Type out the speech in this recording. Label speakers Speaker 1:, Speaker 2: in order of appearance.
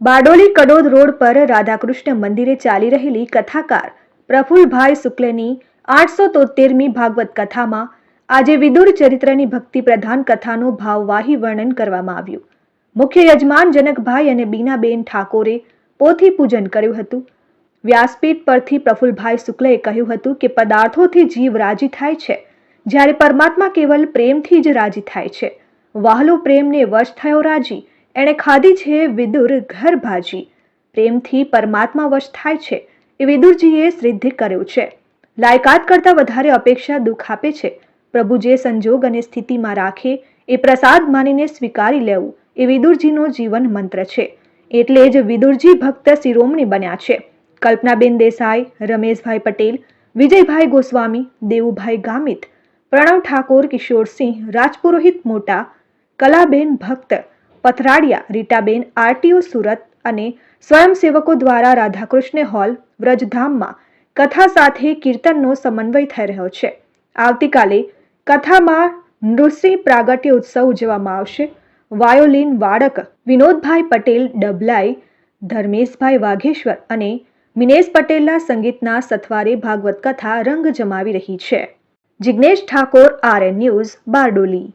Speaker 1: Bardoli Kadod road પર રાધાકૃષ્ણ મંદિરે ચાલી રહેલી કથાકાર પ્રફુલભાઈ શુક્લની આઠસો તોતેરમી ભાગવત કથામાં આજે વિદુર ચરિત્રની ભક્તિ પ્રધાન કથાનું ભાવવાહી વર્ણન કરવામાં આવ્યું. મુખ્ય યજમાન જનકભાઈ અને બીનાબેન ઠાકોરે પોથી પૂજન કર્યું હતું. વ્યાસપીઠ પરથી પ્રફુલભાઈ શુક્લએ કહ્યું હતું કે પદાર્થોથી જીવ રાજી થાય છે, જ્યારે પરમાત્મા કેવલ પ્રેમથી જ રાજી થાય છે. વહાલો પ્રેમને વશ થયો રાજી એણે ખાધી છે વિદુર ઘર ભાજી પ્રેમથી પરમાત્મા વશ થાય છે એ વિદુરજીએ સિદ્ધ કર્યું છે. લાયકાત કરતાં વધારે અપેક્ષા દુઃખ આપે છે. પ્રભુ જે સંજોગ અને સ્થિતિમાં રાખે એ પ્રસાદ માનીને સ્વીકારી લેવું એ વિદુરજીનો જીવન મંત્ર છે. એટલે જ વિદુરજી ભક્ત શિરોમણી બન્યા છે. કલ્પનાબેન દેસાઈ, રમેશભાઈ પટેલ, વિજયભાઈ ગોસ્વામી, દેવુભાઈ ગામિત, પ્રણવ ઠાકોર, કિશોરસિંહ, રાજપુરોહિત મોટા, કલાબેન ભક્ત પથરાડિયા, રીટાબેન, આરટીઓ સુરત અને સ્વયંસેવકો દ્વારા રાધાકૃષ્ણ હોલ, વ્રજધામમાં કથા સાથે કીર્તનનો સમન્વય થઈ રહ્યો છે. આવતીકાલે કથામાં નૃસિંહ પ્રાગટ્ય ઉત્સવ ઉજવવામાં આવશે. વાયોલિન વાળક વિનોદભાઈ પટેલ, ડબલાઈ, ધર્મેશભાઈ વાઘેશ્વર અને મિનેશ પટેલના સંગીતના સથવારે ભાગવત કથા રંગ જમાવી રહી છે. Jignesh Thakor, RN news, Bardoli.